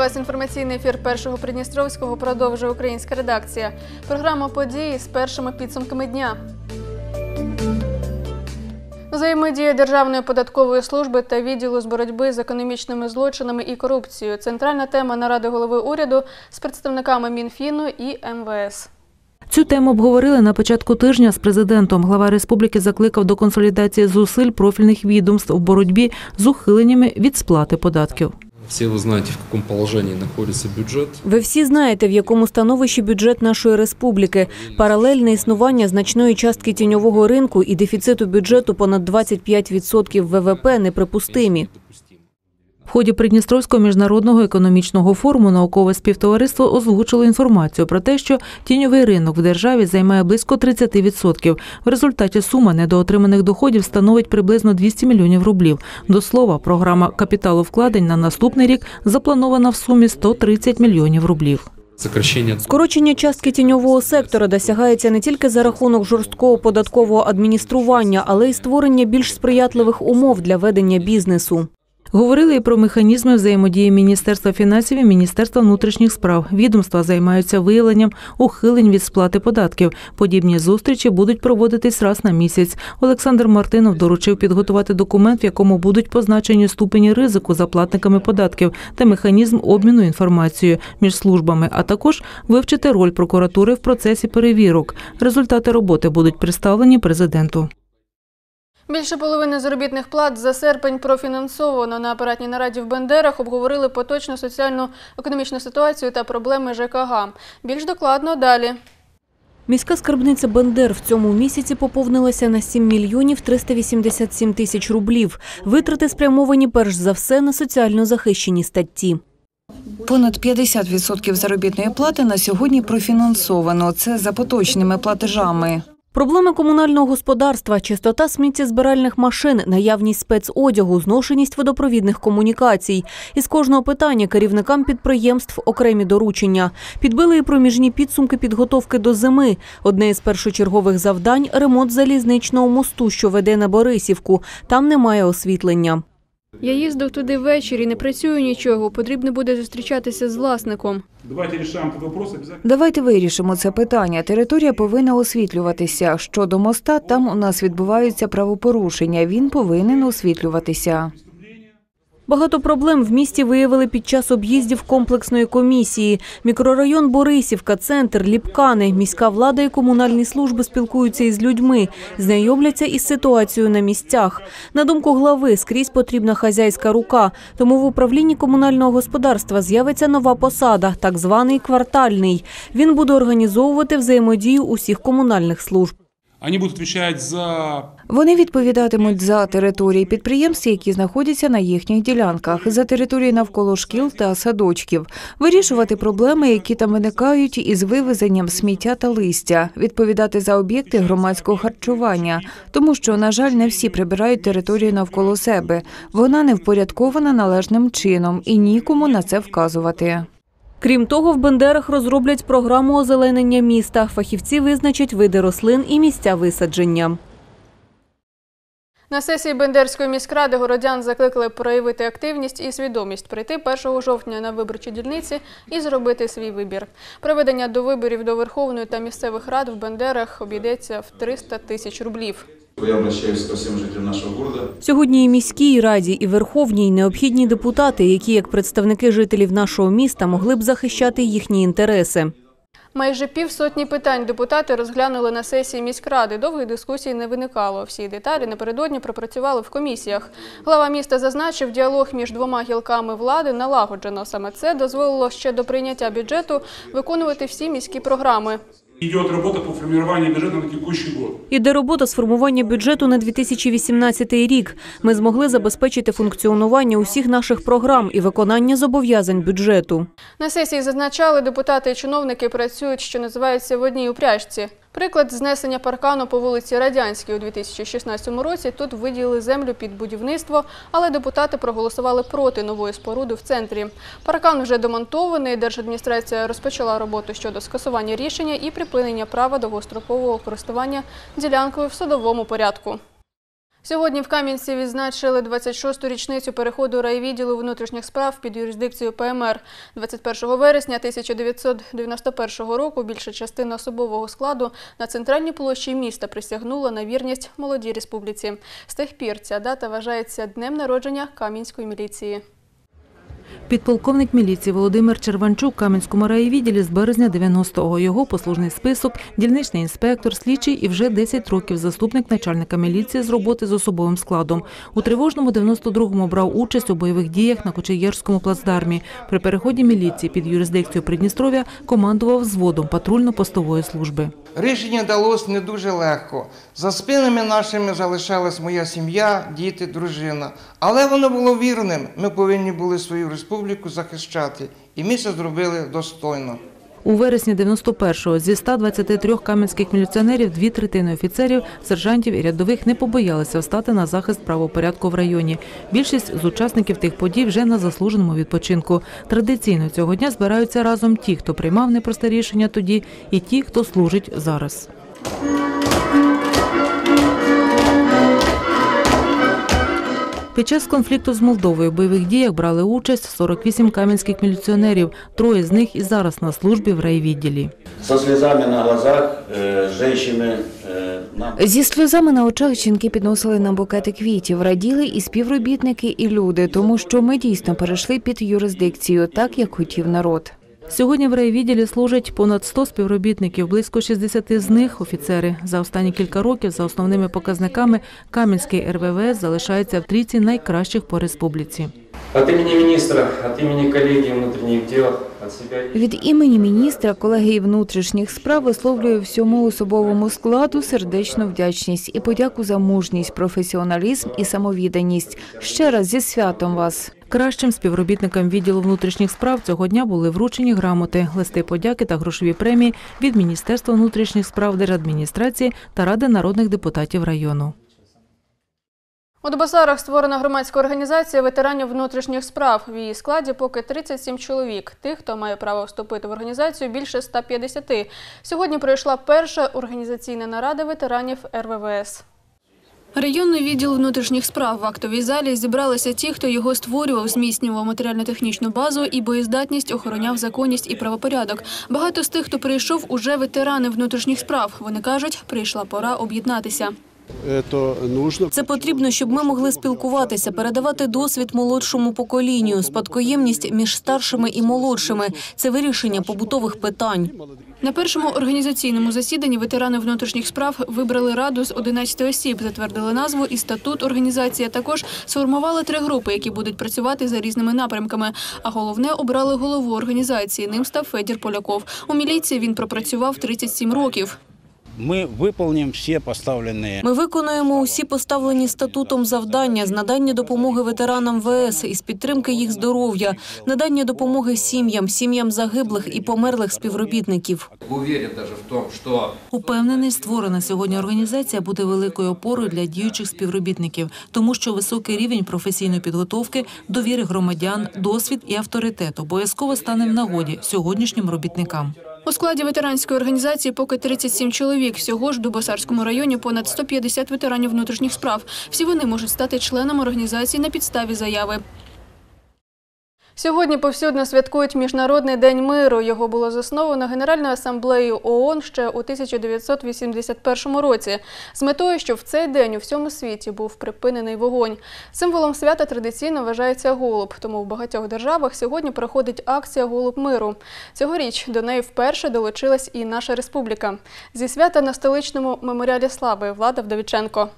Вас. Інформаційний ефір першого Придністровського продовжує українська редакція. Програма події з першими підсумками дня. Взаємодія Державної податкової служби та відділу з боротьби з економічними злочинами і корупцією. Центральна тема наради голови уряду з представниками Мінфіну і МВС. Цю тему обговорили на початку тижня з президентом. Глава республіки закликав до консолідації зусиль профільних відомств у боротьбі з ухиленнями від сплати податків. Все ви знаєте, в якому положенні знаходиться бюджет. Ви всі знаєте, в якому становищі бюджет нашої республіки. Паралельне існування значної частки тіньового ринку і дефіциту бюджету понад 25% ВВП неприпустимі. В ході Придністровського міжнародного економічного форуму наукове співтовариство озвучило інформацію про те, що тіньовий ринок в державі займає близько 30%. В результаті сума недоотриманих доходів становить приблизно 200 мільйонів рублів. До слова, програма капіталовкладень на наступний рік запланована в сумі 130 мільйонів рублів. Сокращение Скорочення частки тіньового сектора досягається не тільки за рахунок жорсткого податкового адміністрування, але й створення більш сприятливих умов для ведення бізнесу. Говорили і про механізми взаємодії Міністерства фінансів і Міністерства внутрішніх справ. Відомства займаються виявленням ухилень від сплати податків. Подібні зустрічі будуть проводитись раз на місяць. Олександр Мартинов доручив підготувати документ, в якому будуть позначені ступені ризику за платниками податків та механізм обміну інформацією між службами, а також вивчити роль прокуратури в процесі перевірок. Результати роботи будуть представлені президенту. Більше половини заробітних плат за серпень профінансовано на апаратній нараді в Бендерах. Обговорили поточну соціальну економічну ситуацію та проблеми ЖКГ. Більш докладно далі. Міська скарбниця Бендер в цьому місяці поповнилася на 7 мільйонів 387 тисяч рублів. Витрати спрямовані перш за все на соціально захищені статті. Понад 50% заробітної плати на сьогодні профінансовано. Це за поточними платежами. Проблеми комунального господарства, чистота сміттєзбиральних машин, наявність спецодягу, зношеність водопровідних комунікацій. Із кожного питання керівникам підприємств окремі доручення. Підбили і проміжні підсумки підготовки до зими. Одне із першочергових завдань – ремонт залізничного мосту, що веде на Борисівку. Там немає освітлення. Я їздив туди ввечері, не працюю нічого. Потрібно буде зустрічатися з власником. Давайте вирішимо це питання. Територія повинна освітлюватися. Щодо моста, там у нас відбуваються правопорушення. Він повинен освітлюватися. Багато проблем в місті виявили під час об'їздів комплексної комісії. Мікрорайон Борисівка, центр, Ліпкани. Міська влада і комунальні служби спілкуються із людьми, знайомляться із ситуацією на місцях. На думку глави, скрізь потрібна хазяйська рука. Тому в управлінні комунального господарства з'явиться нова посада, так званий квартальний. Він буде організовувати взаємодію усіх комунальних служб. Они будут отвечать за Вони відповідатимуть за території підприємств, які знаходяться на їхніх ділянках, за території навколо шкіл та садочків, вирішувати проблеми, які там виникають із вивезенням сміття та листя, відповідати за об'єкти громадського харчування, тому що, на жаль, не всі прибирають територію навколо себе. Вона не впорядкована належним чином і нікому на це вказувати. Крім того, в Бендерах розроблять програму озеленення міста. Фахівці визначать види рослин і місця висадження. На сесії Бендерської міськради городян закликали проявити активність і свідомість, прийти 1 жовтня на виборчі дільниці і зробити свій вибір. Проведення до виборів до Верховної та місцевих рад в Бендерах обійдеться в 300 тисяч рублів. Я обращаюсь ко всем жителям нашего города. Сьогодні і міській раді, і верховній необхідні депутати, які, як представники жителів нашого міста, могли б захищати їхні інтереси. Майже півсотні питань депутати розглянули на сесії міськради. Довгих дискусій не виникало. Всі деталі напередодні пропрацювали в комісіях. Глава міста зазначив, діалог між двома гілками влади налагоджено. Саме це дозволило ще до прийняття бюджету виконувати всі міські програми. Идет работа по формированию бюджета на текущий год. Іде робота з формування бюджету на 2018 рік. Ми змогли забезпечити функціонування усіх наших програм і виконання зобов'язань бюджету. На сесії зазначали, депутати і чиновники працюють, що називається в одній упряжці. Приклад знесення паркану по вулиці Радянській у 2016 році. Тут виділили землю під будівництво, але депутати проголосували проти нової споруди в центрі. Паркан вже демонтований. Держадміністрація розпочала роботу щодо скасування рішення і припинення права довгострокового користування ділянкою в судовому порядку. Сьогодні в Кам'янці відзначили 26-ту річницю переходу райвідділу внутрішніх справ під юрисдикцію ПМР. 21 вересня 1991 року більша частина особового складу на центральній площі міста присягнула на вірність молодій республіці. З тих пір ця дата вважається днем народження Кам'янської міліції. Підполковник міліції Володимир Черванчук Кам'янському райвідділі з березня 90-го. Його послужний список, дільничний інспектор, слідчий і вже 10 років заступник начальника міліції з роботи з особовим складом. У тривожному 92-му брав участь у бойових діях на Кочеєрському плацдармі. При переході міліції під юрисдикцію Придністров'я командував взводом патрульно-постової служби. Рішення далось не дуже легко. За спинами нашими залишалась моя сім'я, діти, дружина. Але воно було вірним. Ми повинні були свою республіку захищати. І ми це зробили достойно. У вересні 91-го зі 123 кам'янських міліціонерів дві третини офіцерів, сержантів і рядових не побоялися встати на захист правопорядку в районі. Більшість з учасників тих подій вже на заслуженому відпочинку. Традиційно цього дня збираються разом ті, хто приймав непросте рішення тоді, і ті, хто служить зараз. Під час конфлікту з Молдовою в бойових діях брали участь 48 кам'янських міліціонерів. Троє з них і зараз на службі в райвідділі. Со слезами на глазах э, женщины э, нам Зі сльозами на очах жінки підносили нам букети квітів, раділи і співробітники, і люди, тому що ми дійсно перейшли під юрисдикцію, так як хотів народ. Сьогодні в райвідділі служать понад 100 співробітників, близько 60 з них – офіцери. За останні кілька років, за основними показниками, Кам'янський РВВС залишається в трійці найкращих по республіці. От імені міністра, от імені колегії внутрішніх себя Від імені міністра, колегії внутрішніх справ висловлюю всьому особовому складу сердечну вдячність і подяку за мужність, професіоналізм і самовідданість. Ще раз зі святом вас. Кращим співробітникам відділу внутрішніх справ цього дня були вручені грамоти, листи подяки та грошові премії від Міністерства внутрішніх справ, Держадміністрації та Ради народних депутатів району. У Дубасарах створена громадська організація ветеранів внутрішніх справ. В її складі поки 37 чоловік. Тих, хто має право вступити в організацію, більше 150. Сьогодні пройшла перша організаційна нарада ветеранів РВВС. Районний відділ внутрішніх справ в актовій залі зібралися ті, хто його створював, зміцнював матеріально-технічну базу і боєздатність, охороняв законність і правопорядок. Багато з тих, хто прийшов, уже ветерани внутрішніх справ. Вони кажуть, прийшла пора об'єднатися. Це потрібно, щоб ми могли спілкуватися, передавати досвід молодшому поколінню, спадкоємність між старшими і молодшими. Це вирішення побутових питань. На першому організаційному засіданні ветерани внутрішніх справ вибрали раду з 11 осіб, затвердили назву і статут організації. а Також сформували три групи, які будуть працювати за різними напрямками. А головне обрали голову організації. Ним став Федір Поляков. У міліції він пропрацював 37 років. Ми виконуємо всі поставлені. Ми виконуємо усі поставлені статутом завдання з надання допомоги ветеранам ВС із підтримки їх здоров'я, надання допомоги сім'ям, сім'ям загиблих і померлих співробітників. Уверен даже в том, что Упевнений, створена сьогодні організація буде великою опорою для діючих співробітників, тому що високий рівень професійної підготовки, довіри громадян, досвід і авторитет обов'язково стане в нагоді сьогоднішнім робітникам. У складі ветеранської організації поки 37 чоловік. Всього ж в Дубосарському районі понад 150 ветеранів внутрішніх справ. Всі вони можуть стати членами організації на підставі заяви. Сьогодні повсюдно святкують Міжнародний день миру. Його було засновано Генеральною асамблеєю ООН ще у 1981 році з метою, щоб в цей день у всьому світі був припинений вогонь. Символом свята традиційно вважається голуб, тому в багатьох державах сьогодні проходить акція Голуб миру. Цьогоріч до неї вперше долучилась і наша республіка. Зі свята на столичному меморіалі слави Влада Вдовіченко.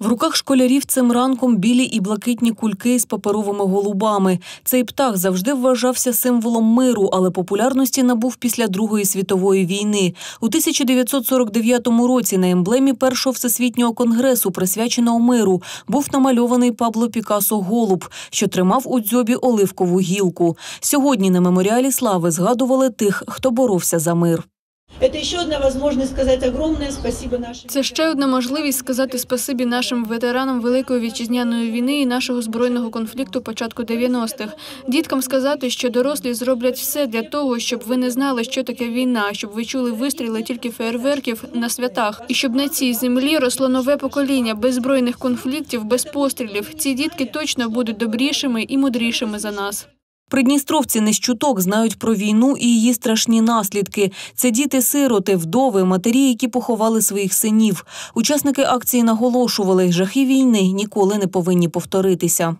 В руках школярів цим ранком білі і блакитні кульки з паперовими голубами. Цей птах завжди вважався символом миру, але популярності набув після Другої світової війни. У 1949 році на емблемі першого всесвітнього конгресу, присвяченого миру, був намальований Пабло Пікасо голуб, що тримав у дзьобі оливкову гілку. Сьогодні на меморіалі слави згадували тих, хто боровся за мир. Это еще одна возможность сказать огромное спасибо нашим. Це ще одна можливість сказати спасибі нашим ветеранам Великої вітчизняної війни і нашого збройного конфлікту початку 90-х. Діткам сказати, що дорослі зроблять все для того, щоб ви не знали, що таке війна, щоб ви чули вистріли тільки фейерверків на святах, і щоб на цій землі росло нове покоління без збройних конфліктів, без пострілів. Ці дітки точно будуть добрішими і мудрішими за нас. Придністровці не з чуток знають про війну і її страшні наслідки. Це діти-сироти, вдови, матері, які поховали своїх синів. Учасники акції наголошували, жахи війни ніколи не повинні повторитися.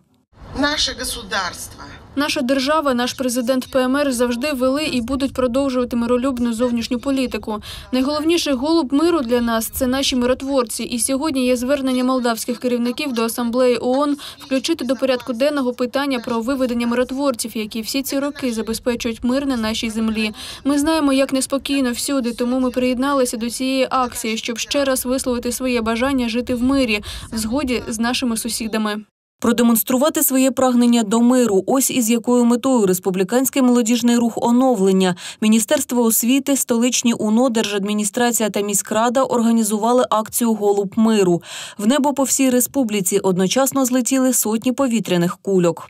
Наше государство Наша держава, наш президент ПМР завжди вели і будуть продовжувати миролюбну зовнішню політику. Найголовніший голуб миру для нас це наші миротворці. І сьогодні є звернення молдавських керівників до асамблеї ООН включити до порядку денного питання про виведення миротворців, які всі ці роки забезпечують мир на нашій землі. Ми знаємо, як неспокійно всюди, тому ми приєдналися до цієї акції, щоб ще раз висловити своє бажання жити в мирі в згоді з нашими сусідами. Продемонструвати своє прагнення до миру. Ось із якою метою республіканський молодіжний рух оновлення, Міністерство освіти, столичні УНО, Держадміністрація та міськрада організували акцію Голуб миру. В небо по всій республіці одночасно злетіли сотні повітряних кульок.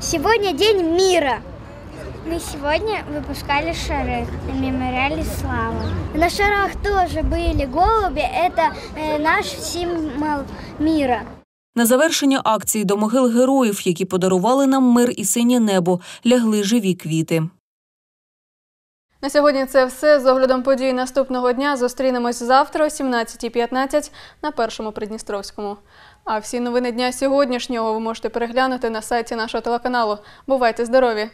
Сегодня День мира. Мы сегодня выпускали шары на мемориале Славы. На шарах тоже были голуби, это э, наш символ мира. На завершення акції до могил героїв, які подарували нам мир і синє небо, лягли живі квіти. На сьогодні це все. З оглядом подій наступного дня зустрінемось завтра о 17.15 на першому Придністровському. А всі новини дня сьогоднішнього ви можете переглянути на сайті нашого телеканалу. Бувайте здорові!